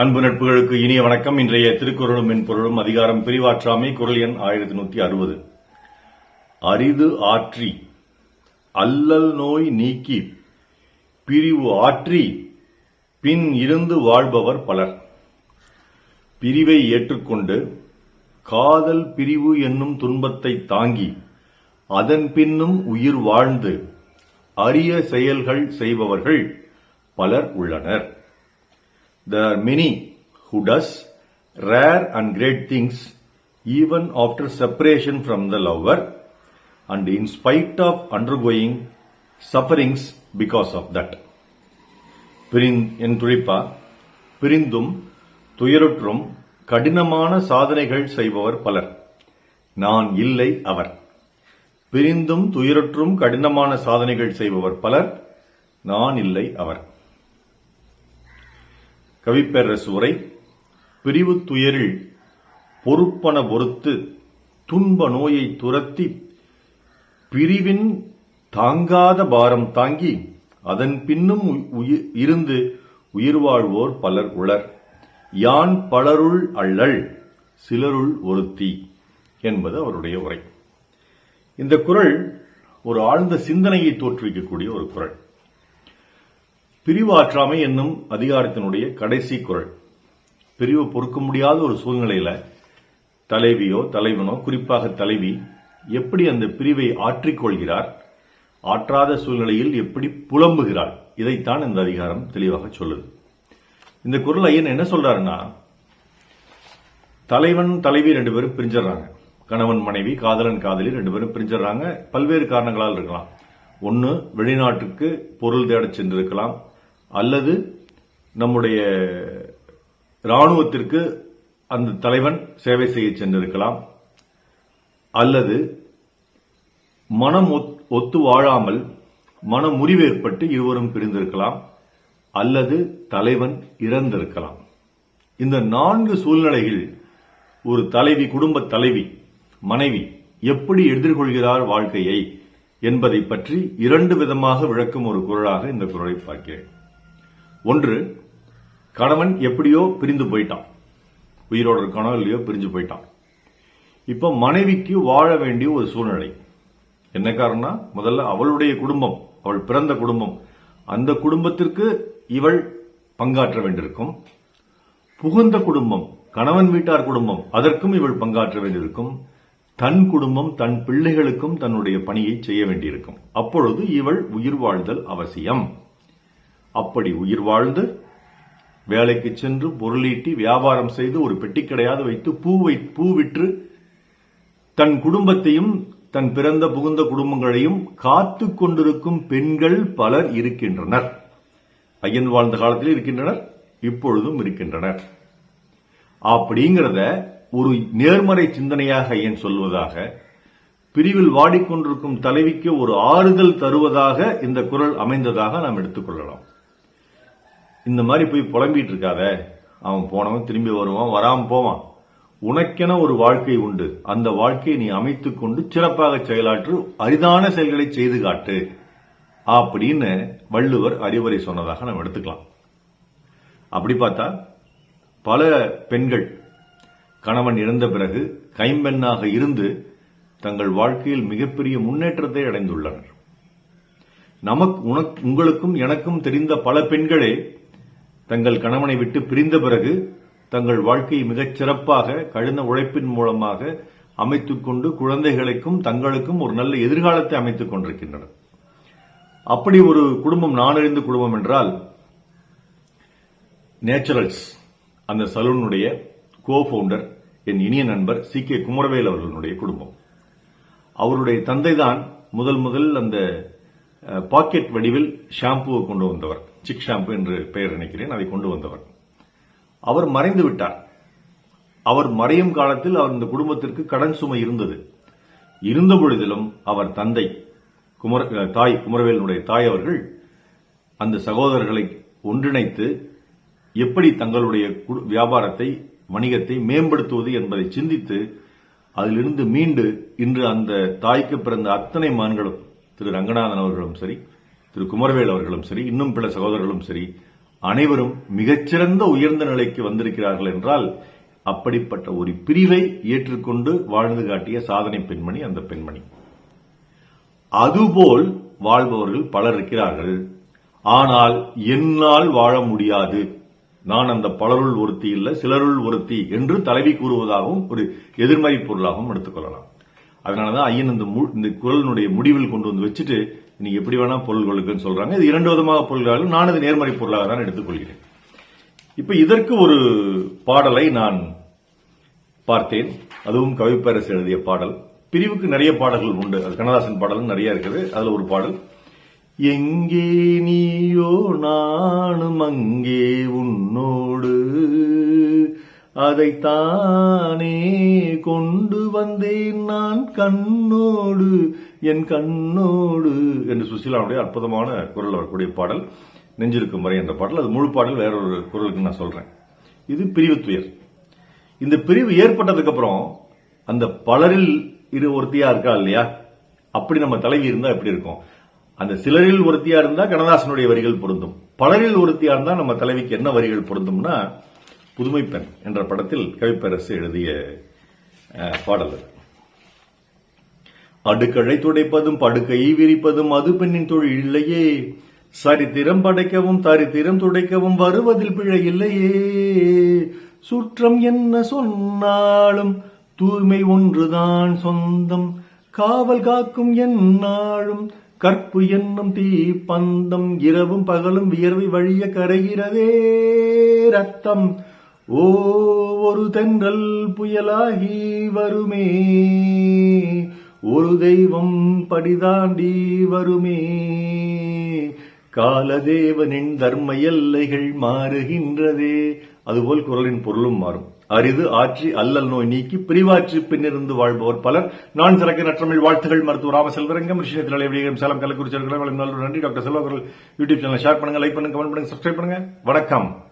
அன்பு நட்புகளுக்கு இனிய வணக்கம். இன்றைய திருக்குறளும் மென்பொருளும் அதிகாரம் பிரிவாற்றாமை குரல் எண் ஆயிரத்தி நூத்தி அறுபது. அரிது ஆற்றி அல்லல் நோய் நீக்கி பிரிவு ஆற்றி பின் இருந்து வாழ்பவர் பலர். பிரிவை ஏற்றுக்கொண்டு காதல் பிரிவு என்னும் துன்பத்தை தாங்கி அதன் பின்னும் உயிர் வாழ்ந்து அரிய செயல்கள் செய்பவர்கள் பலர் உள்ளனர். There are many who does rare and great things even after separation from the lover and in spite of undergoing sufferings because of that. பிரிந் என் துளிப்பா பிரிந்தும் துயருற்றும் கடினமான சாதனைகள் செய்பவர் பலர் நான் இல்லை அவர் பிரிந்தும் துயருற்றும் கடினமான சாதனைகள் செய்பவர் பலர் நான் இல்லை அவர் கவிப்பேரரசு உரை பிரிவு துயரில் பொறுப்பன பொறுத்து துன்ப நோயை துரத்தி பிரிவின் தாங்காத பாரம் தாங்கி அதன் பின்னும் இருந்து உயிர் வாழ்வோர் பலர் உளர். யான் பலருள் அள்ளல் சிலருள் ஒருத்தி என்பது அவருடைய உரை. இந்த குரல் ஒரு ஆழ்ந்த சிந்தனையை தோற்றுவிக்கக்கூடிய ஒரு குரல். பிரிவாற்றாமை என்னும் அதிகாரத்தினுடைய கடைசி குரல். பிரிவு பொறுக்க முடியாத ஒரு சூழ்நிலையில தலைவியோ தலைவனோ குறிப்பாக தலைவி எப்படி அந்த பிரிவை ஆற்றிக்கொள்கிறார்? ஆற்றாத சூழ்நிலையில் எப்படி புலம்புகிறாள்? இதைத்தான் இந்த அதிகாரம் தெளிவாக சொல்லுது. இந்த குரல் ஐயன் என்ன சொல்றாருன்னா தலைவன் தலைவி ரெண்டு பேரும் பிரிஞ்சிடறாங்க. கணவன் மனைவி காதலன் காதலி ரெண்டு பேரும் பிரிஞ்சிடறாங்க. பல்வேறு காரணங்களால் இருக்கலாம். ஒன்னு வெளிநாட்டுக்கு பொருள் தேடச் சென்றிருக்கலாம். அல்லது நம்முடைய ராணுவத்திற்கு அந்த தலைவன் சேவை செய்ய சென்றிருக்கலாம். அல்லது மனம் ஒத்- ஒத்து வாழாமல் மன முறிவு ஏற்பட்டு இருவரும் பிரிந்திருக்கலாம். அல்லது தலைவன் இறந்திருக்கலாம். இந்த நான்கு சூழ்நிலைகள் ஒரு தலைவி குடும்ப தலைவி மனைவி எப்படி எதிர்கொள்கிறார் வாழ்க்கையை என்பதை பற்றி இரண்டு விதமாக விளக்கும் ஒரு குரலாக இந்த குரலை பார்க்கிறேன். ஒன்று கணவன் எப்படியோ பிரிந்து போயிட்டான். உயிரோட இருக்கானோ இல்லையோ பிரிஞ்சு போயிட்டான். இப்போ மனைவிக்கு வாழ வேண்டிய ஒரு சூழ்நிலை. என்ன காரணம் முதல்ல அவளுடைய குடும்பம் அவள் பிறந்த குடும்பம் அந்த குடும்பத்திற்கு இவள் பங்காற்ற வேண்டியிருக்கும். புகுந்த குடும்பம் கணவன் வீட்டார் குடும்பம் அதற்கும் இவள் பங்காற்ற வேண்டியிருக்கும். தன் குடும்பம் தன் பிள்ளைகளுக்கும் தன்னுடைய பணியை செய்ய வேண்டியிருக்கும். அப்பொழுது இவள் உயிர் வாழ்தல் அவசியம். அப்படி உயிர் வாழ்ந்து வேலைக்கு சென்று பொருளீட்டி வியாபாரம் செய்து ஒரு பெட்டிக்கடையாவது வைத்து பூ வை பூ விற்று தன் குடும்பத்தையும் தன் பிறந்த புகுந்த குடும்பங்களையும் காத்து கொண்டிருக்கும் பெண்கள் பலர் இருக்கின்றனர். ஐயன் வாழ்ந்த காலத்தில் இருக்கின்றனர் இப்பொழுதும் இருக்கின்றனர். அப்படிங்கிறத ஒரு நேர்மறை சிந்தனையாக ஐயன் சொல்வதாக பிரிவில் வாடிக்கொண்டிருக்கும் தலைவிக்கு ஒரு ஆறுதல் தருவதாக இந்த குரல் அமைந்ததாக நாம் எடுத்துக்கொள்ளலாம் இந்த மாதிரி போய் புலம்பிட்டு இருக்காத. அவன் போனவன் திரும்பி வருவான் வராம போவான். உனக்கென ஒரு வாழ்க்கை உண்டு. அந்த வாழ்க்கையை நீ அமைத்துக் கொண்டு சிறப்பாக செயலாற்று அரிதான செயல்களை செய்து காட்டு. அப்படின்னு வள்ளுவர் அறிவுரை சொன்னதாக நம்ம எடுத்துக்கலாம். அப்படி பார்த்தா பல பெண்கள் கணவன் இறந்த பிறகு கைம்பெண்ணாக இருந்து தங்கள் வாழ்க்கையில் மிகப்பெரிய முன்னேற்றத்தை அடைந்துள்ளனர். நமக்கு உனக்கு உங்களுக்கும் எனக்கும் தெரிந்த பல பெண்களே தங்கள் கணவனை விட்டு பிரிந்த பிறகு தங்கள் வாழ்க்கையை மிகச் சிறப்பாக கடின உழைப்பின் மூலமாக அமைத்துக் கொண்டு குழந்தைகளுக்கும் தங்களுக்கும் ஒரு நல்ல எதிர்காலத்தை அமைத்துக் கொண்டிருக்கின்றனர். அப்படி ஒரு குடும்பம் நானறிந்த குடும்பம் என்றால் நேச்சுரல்ஸ் அந்த சலூனுடைய கோ ஃபவுண்டர் என் இனிய நண்பர் சி. கே. குமரவேல் அவர்களுடைய குடும்பம். அவருடைய தந்தைதான் முதல் முதல் அந்த பாக்கெட் வடிவில் ஷாம்புவை கொண்டு வந்தவர். சிக் ஷாம்பு என்று பெயர் நினைக்கிறேன் அதை கொண்டு வந்தவர். அவர் மறைந்து விட்டார். அவர் மறையும் காலத்தில் அவர் இந்த குடும்பத்திற்கு கடன் சுமை இருந்தது. இருந்த பொழுதிலும் அவர் தந்தை குமர தாய் குமரவேலனுடைய தாய் அவர்கள் அந்த சகோதரர்களை ஒன்றிணைத்து எப்படி தங்களுடைய வியாபாரத்தை வணிகத்தை மேம்படுத்துவது என்பதை சிந்தித்து அதிலிருந்து மீண்டு இன்று அந்த தாய்க்கு பிறந்த அத்தனை மான்களும் திரு ரங்கநாதன் அவர்களும் சரி திரு குமரவேல் அவர்களும் சரி இன்னும் பிற சகோதரர்களும் சரி அனைவரும் மிகச்சிறந்த உயர்ந்த நிலைக்கு வந்திருக்கிறார்கள் என்றால் அப்படிப்பட்ட ஒரு பிரிவை ஏற்றுக்கொண்டு வாழ்ந்து காட்டிய சாதனை பெண்மணி அந்த பெண்மணி. அதுபோல் வாழ்பவர்கள் பலர் இருக்கிறார்கள். ஆனால் என்னால் வாழ முடியாது. நான் அந்த பலருள் ஒருத்தி இல்ல சிலருள் ஒருத்தி என்று தலைவி கூறுவதாகவும் ஒரு எதிர்மறை பொருளாகவும் எடுத்துக்கொள்ளலாம். அதனாலதான் ஐயன் இந்த மு- இந்த குரலினுடைய முடிவில் கொண்டு வந்து வச்சுட்டு நீ எப்படி வேணா பொருள்களுக்குன்னு சொல்றாங்க. இது இரண்டு விதமாக பொருள்களும் நான் இது நேர்மறை பொருளாக தான் எடுத்துக்கொள்கிறேன். இப்ப இதற்கு ஒரு பாடலை நான் பார்த்தேன். அதுவும் கவிப்பரசு எழுதிய பாடல். பிரிவுக்கு நிறைய பாடல்கள் உண்டு. அது கண்ணதாசன் பாடலும் நிறைய இருக்குது. அதுல ஒரு பாடல். எங்கே நீயோ நானும் அங்கே உன்னோடு அதைத்தானே கொண்டு வந்தேன் நான் கண்ணோடு என் கண்ணோடு. என்று சுசிலாவுடைய அற்புதமான குரல் வரக்கூடிய பாடல் நெஞ்சிருக்கும் வரை என்ற பாடல். அது முழு பாடல் வேறொரு குரலுக்கு நான் சொல்றேன். இது பிரிவு துயர். இந்த பிரிவு ஏற்பட்டதுக்கு அப்புறம் அந்த பலரில் இரு ஒருத்தியா இருக்கா இல்லையா? அப்படி நம்ம தலைவி இருந்தா எப்படி இருக்கும்? அந்த சிலரில் ஒருத்தியா இருந்தா கணதாசனுடைய வரிகள் பொருந்தும். பலரில் ஒருத்தியா இருந்தா நம்ம தலைவிக்கு என்ன வரிகள் பொருந்தும்னா புதுமை பெண் என்ற படத்தில் கவிப்பரசு எழுதிய பாடல் அடுக்கழை அடுக்களை துடைப்பதும் படுக்கையை விரிப்பதும் அது பெண்ணின் தொழில் இல்லையே. சரித்திரம் படைக்கவும் தரித்திரம் துடைக்கவும் வருவதில் பிழை இல்லையே. சுற்றம் என்ன சொன்னாலும் தூய்மை ஒன்றுதான் சொந்தம். காவல் காக்கும் என்னாலும் கற்பு என்னும் தீ பந்தம். இரவும் பகலும் வியர்வை வழிய கரைகிறதே ரத்தம். ஓ ஒரு தென்றல் புயலாகி வருமே ஒரு தெய்வம் படிதாண்டி வருமே. காலதேவனின் தர்ம எல்லைகள் மாறுகின்றதே அதுபோல் குரலின் பொருளும் மாறும். அரிது ஆற்றி அல்லல் நோய் நீக்கி பிரிவாற்றி பின்னிருந்து வாழ்பவர் பலர். நான் சிறக்க நற்றமிழ் வாழ்த்துகள் மருத்துவ ராம செல்வரங்கம் ரிஷினத்தில் விடியம் சேலம் கள்ளக்குறிச்சி நன்றி. டாக்டர் செல்வா குரல் யூடியூப் சேனல் ஷேர் பண்ணுங்க லைக் பண்ணுங்க கமெண்ட் பண்ணுங்க சப்ஸ்கிரைப் பண்ணுங்க. வணக்கம்.